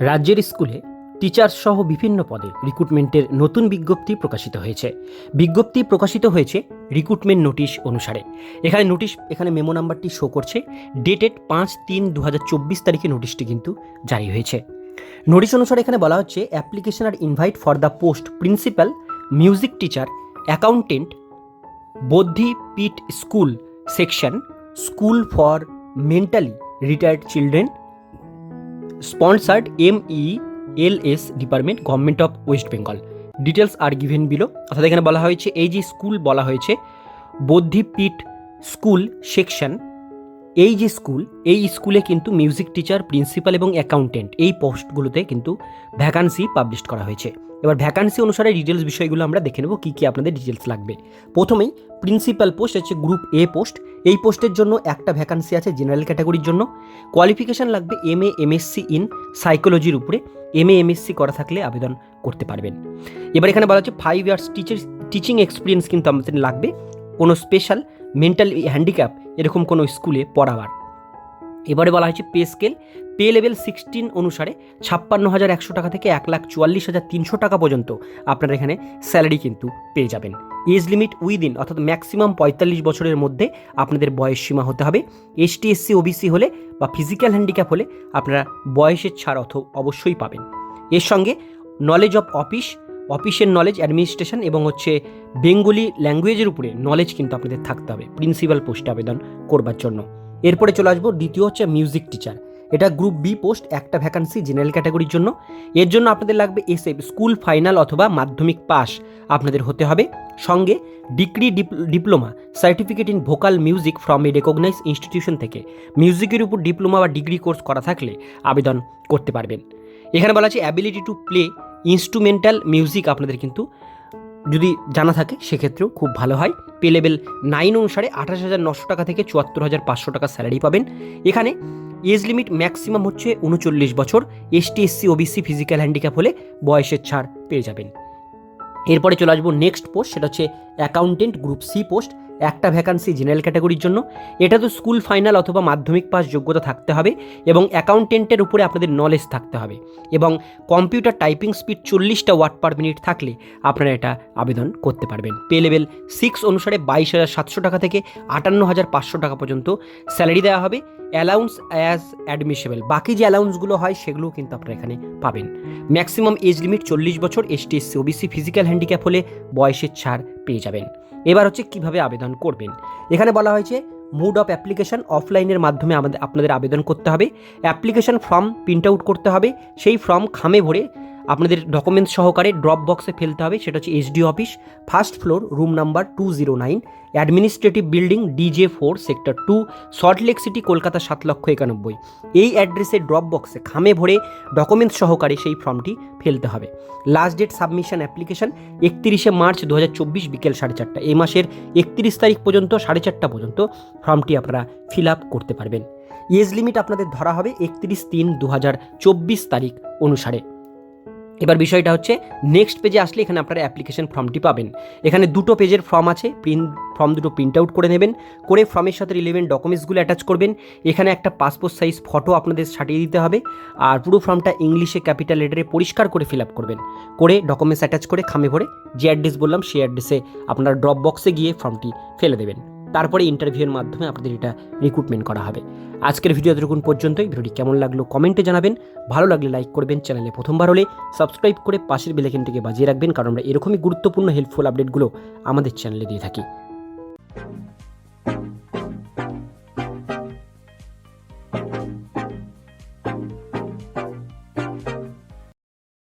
রাজ্যের স্কুলে টিচার সহ বিভিন্ন পদে রিক্রুটমেন্টের নতুন বিজ্ঞপ্তি প্রকাশিত হয়েছে। বিজ্ঞপ্তি প্রকাশিত হয়েছে রিক্রুটমেন্ট নোটিশ অনুসারে। এখানে নোটিশ এখানে মেমো নাম্বারটি শো করছে। ডেটেড পাঁচ তিন দু চব্বিশ তারিখে নোটিশটি কিন্তু জারি হয়েছে। নোটিশ অনুসারে এখানে বলা হচ্ছে application are invite for the post principal music teacher accountant Boudhipith school section school for mentally retarded children sponsored M E L S department government of West Bengal details are given below অর্থাৎ এখানে বলা হয়েছে, এই যে school বলা হয়েছে বৌদ্ধিপীঠ school section এই যে স্কুল, এই স্কুলে কিন্তু মিউজিক টিচার প্রিন্সিপাল এবং অ্যাকাউন্টেন্ট এই পোস্টগুলোতে কিন্তু ভ্যাকান্সি পাবলিশ করা হয়েছে। এবার ভ্যাকান্সি অনুসারে ডিটেলস বিষয়গুলো আমরা দেখে নেব কী কী আপনাদের ডিটেলস লাগবে। প্রথমেই প্রিন্সিপাল পোস্ট হচ্ছে গ্রুপ এ পোস্ট এই পোস্টের জন্য একটা ভ্যাকান্সি আছে জেনারেল ক্যাটাগরির জন্য। কোয়ালিফিকেশান লাগবে এম এ এমএসসি ইন সাইকোলজির উপরে। এম এ এমএসসি করা থাকলে আবেদন করতে পারবেন। এবার এখানে বলা হচ্ছে five years teacher teaching experience কিন্তু আমাদের লাগবে। কোনো স্পেশাল মেন্টাল হ্যান্ডিক্যাপ এরকম কোনো স্কুলে পড়াবার। এবারে বলা হয়েছে pay scale, pay level sixteen অনুসারে ছাপ্পান্ন হাজার একশো টাকা থেকে এক লাখ চুয়াল্লিশ হাজার তিনশো টাকা পর্যন্ত আপনারা এখানে স্যালারি কিন্তু পেয়ে যাবেন। এজ লিমিট উইদিন, অর্থাৎ ম্যাক্সিমাম পঁয়তাল্লিশ বছরের মধ্যে আপনাদের বয়স সীমা হতে হবে। এসটি এসসি ওবিসি হলে বা ফিজিক্যাল হ্যান্ডিক্যাপ হলে আপনারা বয়সের ছাড় অথ অবশ্যই পাবেন। এর সঙ্গে নলেজ অফ অফিস অফিসের নলেজ অ্যাডমিনিস্ট্রেশন এবং হচ্ছে বেঙ্গলি ল্যাঙ্গুয়েজের উপরে নলেজ কিন্তু আপনাদের থাকতে হবে প্রিন্সিপাল পোস্টে আবেদন করবার জন্য। এরপরে চলে আসব, দ্বিতীয় হচ্ছে মিউজিক টিচার এটা গ্রুপ বি পোস্ট একটা ভ্যাকান্সি জেনারেল ক্যাটাগরির জন্য। এর জন্য আপনাদের লাগবে এসএ স্কুল ফাইনাল অথবা মাধ্যমিক পাস আপনাদের হতে হবে। সঙ্গে degree diploma certificate in vocal music from a recognise institution থেকে। মিউজিকের উপর ডিপ্লোমা বা ডিগ্রি কোর্স করা থাকলে আবেদন করতে পারবেন। এখানে বলা আছে ability to play instrumental music আপনাদের কিন্তু যদি জানা থাকে, সেক্ষেত্রেও খুব ভালো হয়। পে লেভেল নাইন অনুসারে আঠাশ হাজার নশো টাকা থেকে চুয়াত্তর হাজার পাঁচশো টাকা স্যালারি পাবেন। এখানে এজ লিমিট ম্যাক্সিমাম হচ্ছে উনচল্লিশ বছর। ST SC OBC, physical handicap হলে বয়সের ছাড় পেয়ে যাবেন। এরপরে চলে আসব নেক্সট পোস্ট, সেটা হচ্ছে অ্যাকাউন্টেন্ট গ্রুপ সি পোস্ট। একটা ভ্যাকান্সি জেনারেল ক্যাটাগরির জন্য। এটা তো স্কুল ফাইনাল অথবা মাধ্যমিক পাস যোগ্যতা থাকতে হবে এবং অ্যাকাউন্টেন্টের উপরে আপনাদের নলেজ থাকতে হবে এবং কম্পিউটার টাইপিং স্পিড চল্লিশটা ওয়াট পার মিনিট থাকলে আপনারা এটা আবেদন করতে পারবেন। পে লেভেল সিক্স অনুসারে বাইশ হাজার সাতশো টাকা থেকে আটান্ন হাজার পাঁচশো টাকা পর্যন্ত স্যালারি দেওয়া হবে। অ্যালাউন্স অ্যাজ অ্যাডমিসেবল বাকি যে অ্যালাউন্সগুলো হয় সেগুলোও কিন্তু আপনারা এখানে পাবেন। ম্যাক্সিমাম এজ লিমিট চল্লিশ বছর ST SC OBC physical handicap হলে বয়সের ছাড় পেয়ে যাবেন। এবার হচ্ছে কীভাবে আবেদন করবেন। এখানে বলা হয়েছে মুড অফ অ্যাপ্লিকেশন অফলাইনের মাধ্যমে আমাদের, আপনাদের আবেদন করতে হবে। অ্যাপ্লিকেশন ফর্ম প্রিন্ট আউট করতে হবে। সেই ফর্ম খামে ভরে আপনাদের ডকুমেন্টস সহকারে ড্রপ বক্সে ফেলতে হবে, সেটা হচ্ছে SD office first floor room number two zero nine administrative building DJ four sector two Salt Lake city Kolkata সাত লক্ষ একানব্বই। এই অ্যাড্রেসে ড্রপ বক্সে খামে ভরে ডকুমেন্টস সহকারে সেই ফর্মটি ফেলতে হবে। লাস্ট ডেট সাবমিশন অ্যাপ্লিকেশন একত্রিশে মার্চ দু হাজার চব্বিশ বিকেল সাড়ে চারটা। এই মাসের একত্রিশ তারিখ পর্যন্ত, সাড়ে চারটা পর্যন্ত ফর্মটি আপনারা ফিল আপ করতে পারবেন। এজ লিমিট আপনাদের ধরা হবে একত্রিশ তিন দু তারিখ অনুসারে। এবার বিষয়টা হচ্ছে নেক্সট পেজে আসলে এখানে আপনারা অ্যাপ্লিকেশন ফর্মটি পাবেন। এখানে দুটো পেজের ফর্ম আছে প্রিন্ট ফর্ম দুটো প্রিন্ট আউট করে নেবেন, করে ফর্মের সাথে রিলেভেন্ট ডকুমেন্টসগুলো অ্যাটাচ করবেন। এখানে একটা পাসপোর্ট সাইজ ফটো আপনাদের সাটিয়ে দিতে হবে, আর পুরো ফর্মটা ইংলিশে ক্যাপিটাল লেটারে পরিষ্কার করে ফিল আপ করবেন। করে ডকুমেন্টস অ্যাটাচ করে খামে ভরে যে অ্যাড্রেস বললাম, সেই অ্যাড্রেসে আপনার ড্রপ বক্সে গিয়ে ফর্মটি ফেলে দেবেন। তারপরে ইন্টারভিউয়ের মাধ্যমে আপনাদের এটা রিক্রুটমেন্ট করা হবে। আজকের ভিডিও এতটুকুন পর্যন্তই। ভিডিওটি কেমন লাগল কমেন্টে জানাবেন। ভালো লাগলে লাইক করবেন। চ্যানেলে প্রথমবার হলে সাবস্ক্রাইব করে পাশের বেলেকেনটিকে বাজিয়ে রাখবেন। কারণ আমরা এরকমই গুরুত্বপূর্ণ হেল্পফুল আপডেটগুলো আমাদের চ্যানেলে দিয়ে থাকি।